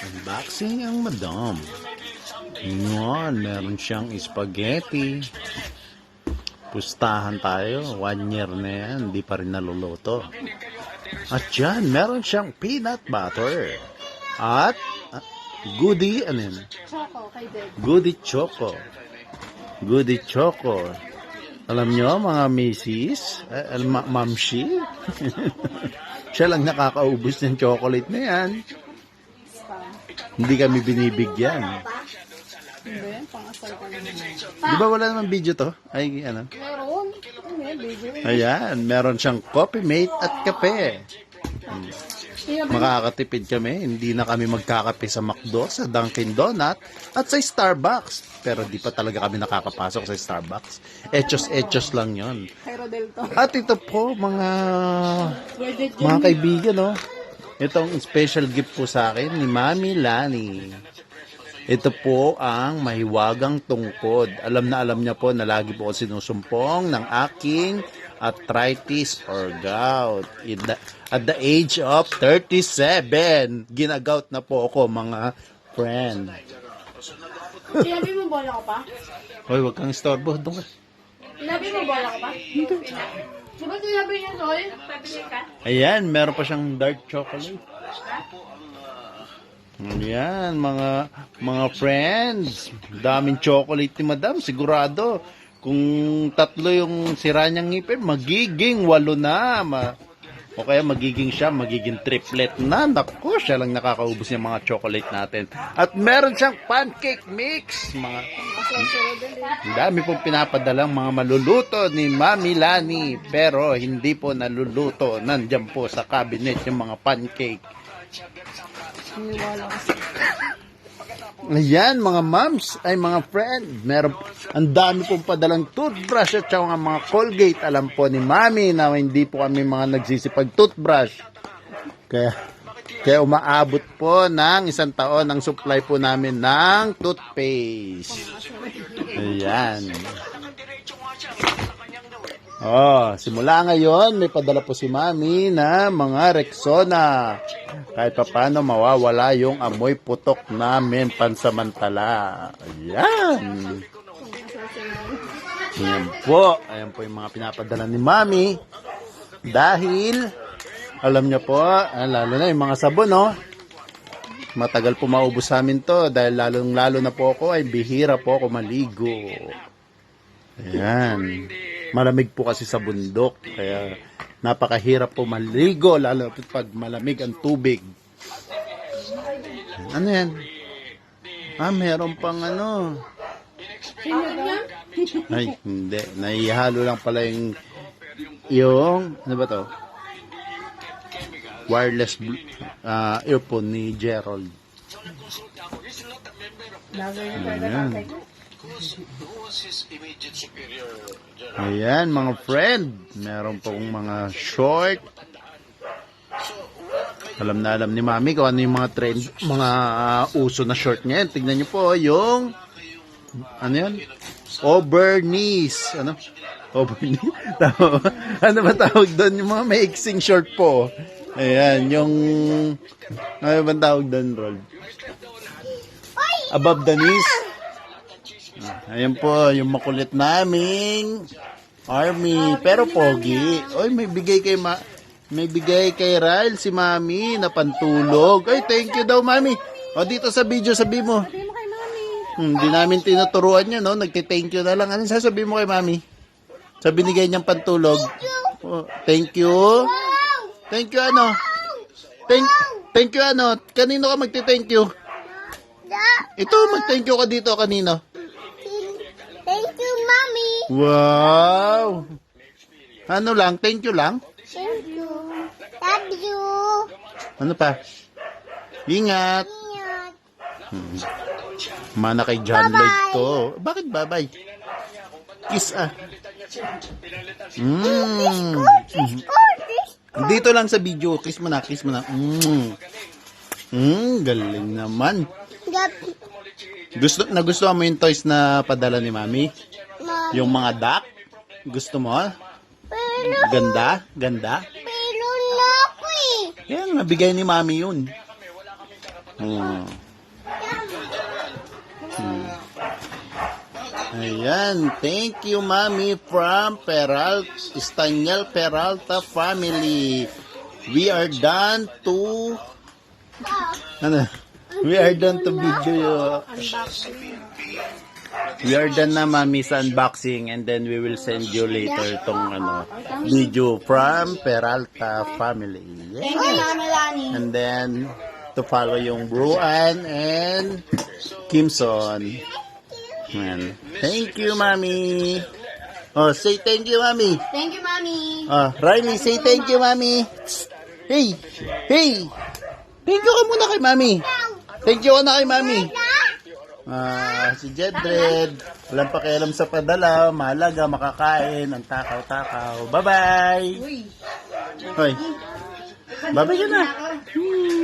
Unboxing ang madam. Ngayon, meron siyang spaghetti. Pustahan tayo. One year na yan. Hindi pa rin naluluto. At yan, meron siyang peanut butter. At ah, goodie, ano yun? Goodie Choco. Goodie Choco. Alam nyo, mga misis, eh, ma- mamshi, siya lang nakakaubos ng chocolate na yan. Hindi kami binibigyan. Hindi, pang-asal ka naman. Di ba wala naman video to? Ay, ano? Meron. Yan, baby? Ayan, meron siyang coffee mate at kape. Makakatipid kami, hindi na kami magkakape sa McDo, sa Dunkin' Donut, at sa Starbucks. Pero di pa talaga kami nakakapasok sa Starbucks. Echos-echos lang yon. At ito po, mga mga kaibigan, no? Itong special gift po sa akin ni Mami Lani. Ito po ang mahiwagang tungkod. Alam na alam niya po na lagi po ako sinusumpong ng aking arthritis or gout. The- at the age of 37, ginagout na po ako mga friend. Sinabi mo bola ka pa? Hoy, wag kang istorbo. Doon ka. Sinabi mo bola ka pa? Di ba sinabi niya, Sol? Pabili ka? Ayan, meron pa siyang dark chocolate. Ayan, mga mga friends. Daming chocolate ni Madam, sigurado. Kung tatlo yung sira niyang ngipin, magiging walo na. Ma o kaya magiging siya, magiging triplet na. Naku, siya lang nakakaubos ng mga chocolate natin. At meron siyang pancake mix. Mga, ang dami pong pinapadalang mga maluluto ni Mami Lani. Pero hindi po naluluto. Nandyan po sa cabinet yung mga pancake. Siniwala ko sa... Ayan, mga moms, ay mga friend. Meron, ang dami pong padalang toothbrush at saka mga Colgate. Alam po ni Mami na hindi po kami mga nagsisipag toothbrush. Kaya, kaya umaabot po ng isang taon ang supply po namin ng toothpaste. Ayan. Oh, simula ngayon, may padala po si Mami na mga Rexona. Kahit pa paano mawawala yung amoy putok namin pansamantala. Ayan. Ayan po. Ayan po yung mga pinapadala ni Mami. Dahil, alam niyo po, ah, lalo na yung mga sabon, no? Matagal po maubos sa amin to dahil lalong lalo na po ako ay bihira po ako maligo. Ayan. Malamig po kasi sa bundok. Kaya napakahirap po maligo lalo pag malamig ang tubig. Ano yan? Ah, meron pang ano. Ay, hindi. Naihalo lang pala yung yung ano ba to? Wireless ah, earphone ni Gerald. Ayan. Ayan, mga friend. Meron pong mga short. Alam na alam ni Mami kung ano yung mga trend, mga ah, uso na short niya. Tignan niyo po yung, ano yan? Over knees. Ano? Over knees? Tama ba? ano ba tawag doon? Yung mga maiksing short po. Ayan, yung, ano ba tawag doon, Rol? Above the knees. Ayan po, yung makulit naming army. Pero pogi. Oy, may bigay kay ma may bigay kay Ryle si Mami na pantulog. Ay, thank you daw, Mami. O, dito sa video, sabi mo. Sabi mo kay Mami. Hmm, Hindi namin tinuturuan niya, no? Nagti-thank you na lang. Ano sasabihin mo kay Mami? Sa binigay niyang pantulog. Oh, thank you. Thank you, ano? Thank, thank you, ano? Kanino ka magti-thank you? Ito, mag-thank you ka dito kanino? Wow! Ano lang? Thank you lang? Thank you. Love you. Ano pa? Ingat! Ingat. Mana kay John Lloyd to. Bakit babay? Kiss ah. Mm. Dito lang sa video. Kiss mo na, kiss mo na. Mm. Mm, galing naman. Gusto, nagustuhan mo yung toys na padala ni Mami? Yung mga duck? Gusto mo? Pero, Ganda? Ganda? pero na ako eh. Yan, nabigay ni Mami yun. Hmm. Hmm. Ayan, thank you Mami from Peralta, Estaniel Peralta family. We are done to ano? We are done to video. We are done na mami sa unboxing and then we will send you later tong ano video from Peralta family. Yeah. Thank you, Mama Lani. And then to follow yung Bruan and Kimson. Ayan. Thank you, Mami. Oh, say thank you, Mami. Thank you, Mami. Ah, Riley, say thank you, Mami. Hey, hey. Thank you ka muna kay Mami. Thank you ka na kay Mami. Ah, si Jedred. Walang pakialam sa padala. Mahalaga, makakain. Ang takaw-takaw. Bye-bye. Uy. Hoy. Bye-bye na. Ako.